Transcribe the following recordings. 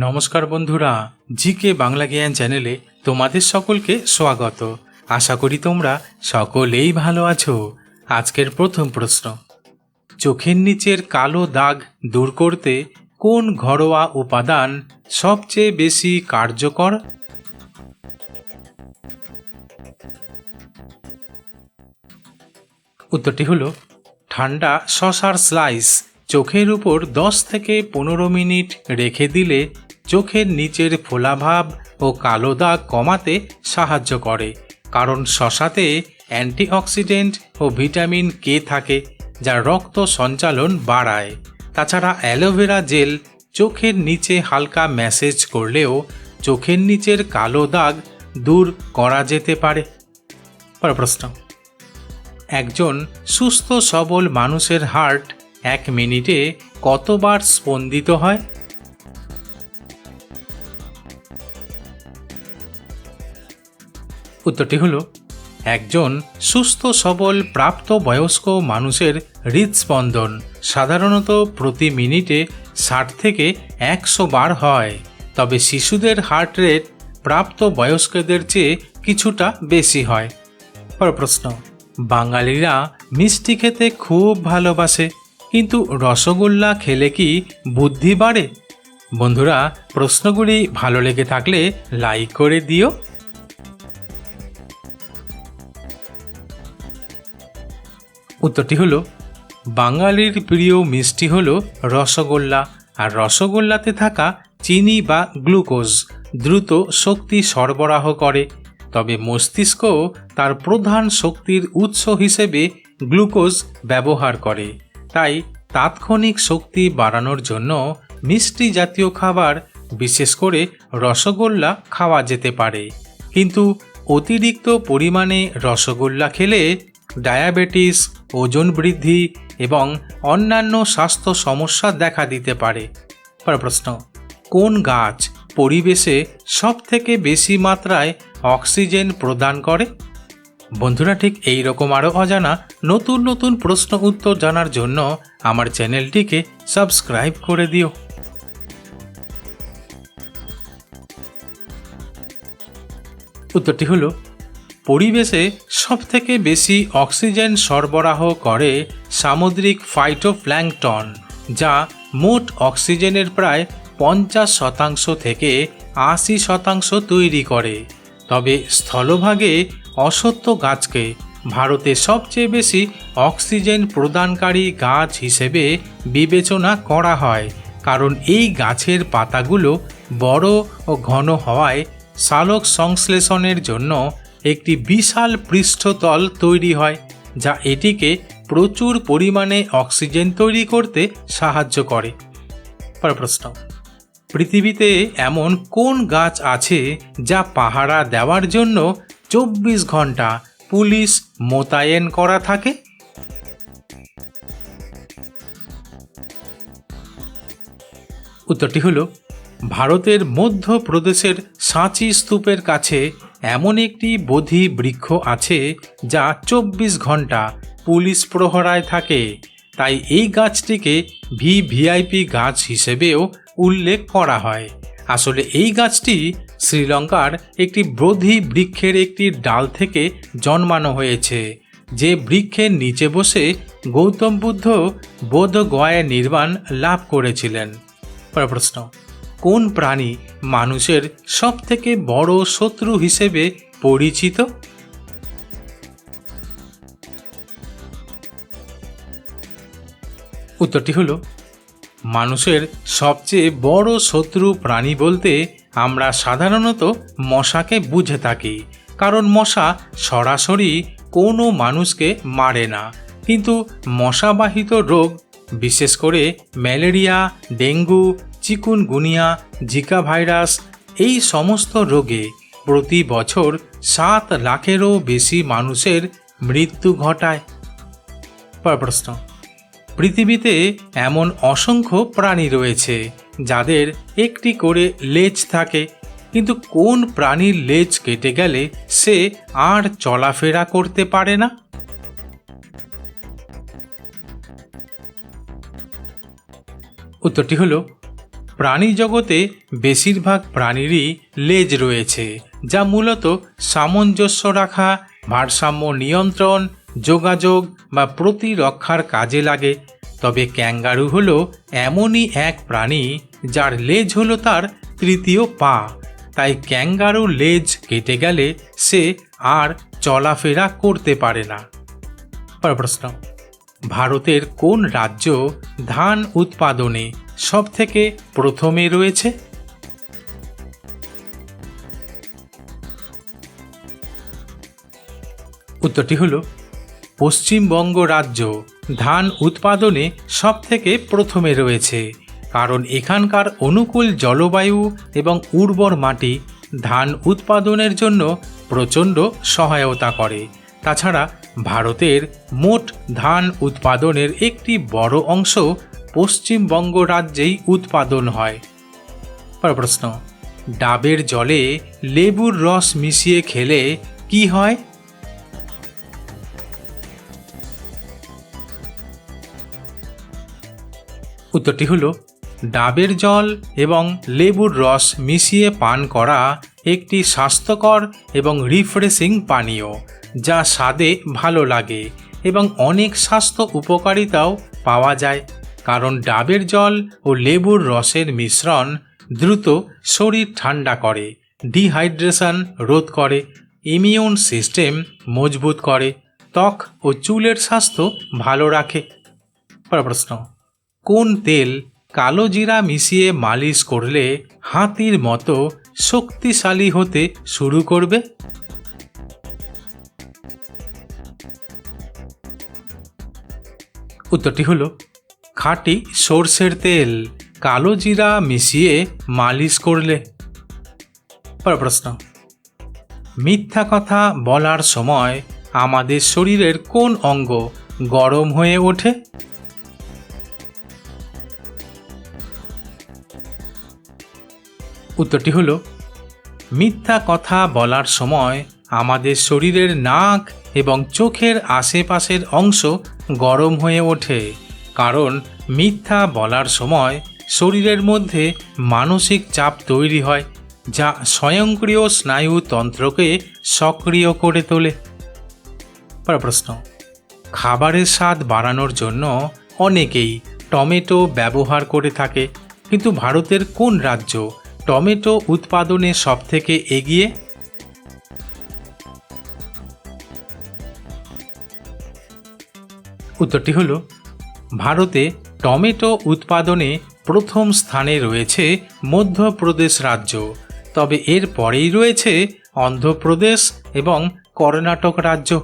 নমস্কার বন্ধুরা, জিকে বাংলা জ্ঞান চ্যানেলে তোমাদের সকলকে স্বাগত। আশা করি তোমরা সকলেই ভালো আছো। আজকের প্রথম প্রশ্ন, চোখের নিচের কালো দাগ দূর করতে কোন ঘরোয়া উপাদান সবচেয়ে বেশি কার্যকর? উত্তরটি হলো, ঠান্ডা শশার স্লাইস চোখের উপর দশ থেকে পনেরো মিনিট রেখে দিলে চোখের নিচের ফোলাভাব ও কালো দাগ কমাতে সাহায্য করে। কারণ শশাতে অ্যান্টিঅক্সিডেন্ট ও ভিটামিন কে থাকে, যা রক্ত সঞ্চালন বাড়ায়। তাছাড়া অ্যালোভেরা জেল চোখের নিচে হালকা ম্যাসেজ করলেও চোখের নিচের কালো দাগ দূর করা যেতে পারে। প্রশ্ন। একজন সুস্থ সবল মানুষের হার্ট এক মিনিটে কতবার স্পন্দিত হয়? উত্তরটি হলো, একজন সুস্থ, সবল, প্রাপ্ত, বয়স্ক মানুষের হৃদস্পন্দন সাধারণত প্রতি মিনিটে ষাট থেকে একশো বার হয়। তবে শিশুদের হার্ট রেট প্রাপ্ত বয়স্কদের চেয়ে কিছুটা বেশি হয়। পর প্রশ্ন, বাঙালিরা মিষ্টি খেতে খুব ভালোবাসে। কিন্তু রসগোল্লা খেলে কি বুদ্ধি বাড়ে? বন্ধুরা, প্রশ্নগুলি ভালো লেগে থাকলে লাইক করে দিও। উত্তরটি হলো, বাঙালির প্রিয় মিষ্টি হলো রসগোল্লা, আর রসগোল্লাতে থাকা চিনি বা গ্লুকোজ দ্রুত শক্তি সরবরাহ করে, তবে মস্তিষ্ক তার প্রধান শক্তির উৎস হিসেবে গ্লুকোজ ব্যবহার করে। তাই তাৎক্ষণিক শক্তি বাড়ানোর জন্য মিষ্টি জাতীয় খাবার, বিশেষ করে রসগোল্লা, খাওয়া যেতে পারে। কিন্তু অতিরিক্ত পরিমাণে রসগোল্লা খেলে ডায়াবেটিস, ওজন বৃদ্ধি এবং অন্যান্য স্বাস্থ্য সমস্যা দেখা দিতে পারে। প্রশ্ন, কোন গাছ পরিবেশে সব থেকে বেশি মাত্রায় অক্সিজেন প্রদান করে? বন্ধুরা, ঠিক এই রকম আরও অজানা নতুন নতুন প্রশ্ন উত্তর জানার জন্য আমার চ্যানেলটিকে সাবস্ক্রাইব করে দিও। উত্তরটি হলো, পরিবেশে সবথেকে বেশি অক্সিজেন সরবরাহ করে সামুদ্রিক ফাইটোপ্ল্যাঙ্কটন যা মোট অক্সিজেনের প্রায় পঞ্চাশ শতাংশ থেকে আশি শতাংশ তৈরি করে। তবে স্থলভাগে অসত্য গাছকে ভারতে সবচেয়ে বেশি অক্সিজেন প্রদানকারী গাছ হিসেবে বিবেচনা করা হয়, কারণ এই গাছের পাতাগুলো বড় ও ঘন হওয়ায় সালোক সংশ্লেষণের জন্য একটি বিশাল পৃষ্ঠতল তৈরি হয়, যা এটিকে প্রচুর পরিমাণে অক্সিজেন তৈরি করতে সাহায্য করে। প্রশ্ন, পৃথিবীতে এমন কোন গাছ আছে যা পাহারা দেওয়ার জন্য চব্বিশ ঘণ্টা পুলিশ মোতায়েন করা থাকে। উত্তরটি হলো, ভারতের মধ্যপ্রদেশের সাঁচি স্তূপের কাছে এমন একটি বোধি বৃক্ষ আছে যা চব্বিশ ঘণ্টা পুলিশ প্রহরায় থাকে। তাই এই গাছটিকে ভি ভিআইপি গাছ হিসেবেও উল্লেখ করা হয়। আসলে এই গাছটি শ্রীলঙ্কার একটি বোধি বৃক্ষের একটি ডাল থেকে জন্মানো হয়েছে। যে বৃক্ষের নিচে বসে গৌতম বুদ্ধ বোধ নির্মাণ লাভ করেছিলেন। প্রশ্ন, কোন প্রাণী মানুষের সবথেকে বড় শত্রু হিসেবে পরিচিত? উত্তরটি হলো, মানুষের সবচেয়ে বড় শত্রু প্রাণী বলতে আমরা সাধারণত মশাকে বুঝে থাকি, কারণ মশা সরাসরি কোনো মানুষকে মারে না। কিন্তু মশাবাহিত রোগ, বিশেষ করে malaria, dengue, chikungunya, zika virus, এই সমস্ত রোগে প্রতি বছর সাত লাখেরও বেশি মানুষের মৃত্যু ঘটায়। প্রশ্ন। পৃথিবীতে এমন অসংখ্য প্রাণী রয়েছে যাদের একটি করে লেজ থাকে, কিন্তু কোন প্রাণীর লেজ কেটে গেলে সে আর চলাফেরা করতে পারে না? উত্তরটি হলো, প্রাণী জগতে বেশিরভাগ প্রাণীরই লেজ রয়েছে, যা মূলত সামঞ্জস্য রাখা, ভারসাম্য নিয়ন্ত্রণ, যোগাযোগ বা প্রতিরক্ষার কাজে লাগে। তবে ক্যাঙ্গারু হলো এমনই এক প্রাণী যার লেজ হলো তার তৃতীয় পা। তাই ক্যাঙ্গারু লেজ কেটে গেলে সে আর চলাফেরা করতে পারে না। প্রশ্ন, ভারতের কোন রাজ্য ধান উৎপাদনে সব থেকে প্রথমে রয়েছে? উত্তরটি হল পশ্চিমবঙ্গ রাজ্য। ধান উৎপাদনে সব থেকে প্রথমে রয়েছে, কারণ এখানকার অনুকূল জলবায়ু এবং উর্বর মাটি ধান উৎপাদনের জন্য প্রচণ্ড সহায়তা করে। তাছাড়া ভারতের মোট ধান উৎপাদনের একটি বড় অংশ পশ্চিমবঙ্গ রাজ্যেই উৎপাদন হয়। প্রশ্ন, ডাবের জলে লেবুর রস মিশিয়ে খেলে কি হয়? উত্তরটি হলো, ডাবের জল এবং লেবুর রস মিশিয়ে পান করা একটি স্বাস্থ্যকর এবং রিফ্রেশিং পানীয়, যা স্বাদে ভালো লাগে এবং অনেক স্বাস্থ্য উপকারিতাও পাওয়া যায়। কারণ ডাবের জল ও লেবুর রসের মিশ্রণ দ্রুত শরীর ঠান্ডা করে ডিহাইড্রেশন রোধ করে ইমিউন সিস্টেম মজবুত করে, ত্বক ও চুলের স্বাস্থ্য ভালো রাখে। প্রশ্ন কোন তেল কালো জিরা মিশিয়ে মালিশ করলে হাতির মতো শক্তিশালী হতে শুরু করবে? উত্তরটি হলো, খাঁটি সর্ষের তেল কালো জিরা মিশিয়ে মালিশ করলে। পরের প্রশ্ন, মিথ্যা কথা বলার সময় আমাদের শরীরের কোন অঙ্গ গরম হয়ে ওঠে? উত্তরটি হলো, মিথ্যা কথা বলার সময় আমাদের শরীরের নাক এবং চোখের আশেপাশের অংশ গরম হয়ে ওঠে, কারণ মিথ্যা বলার সময় শরীরের মধ্যে মানসিক চাপ তৈরি হয়, যা স্বয়ংক্রিয় স্নায়ুতন্ত্রকে সক্রিয় করে তোলে। প্রশ্ন, খাবারের স্বাদ বাড়ানোর জন্য অনেকেই টমেটো ব্যবহার করে থাকে, কিন্তু ভারতের কোন রাজ্য টমেটো উৎপাদনে সবথেকে এগিয়ে? উত্তরটি হলো, ভারতে টমেটো উৎপাদনে প্রথম স্থানে রয়েছে মধ্যপ্রদেশ রাজ্য। তবে এর পরেই রয়েছে অন্ধ্রপ্রদেশ এবং কর্ণাটক রাজ্য।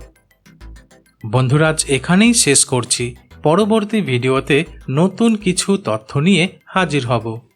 বন্ধুরাজ এখানেই শেষ করছি। পরবর্তী ভিডিওতে নতুন কিছু তথ্য নিয়ে হাজির হব।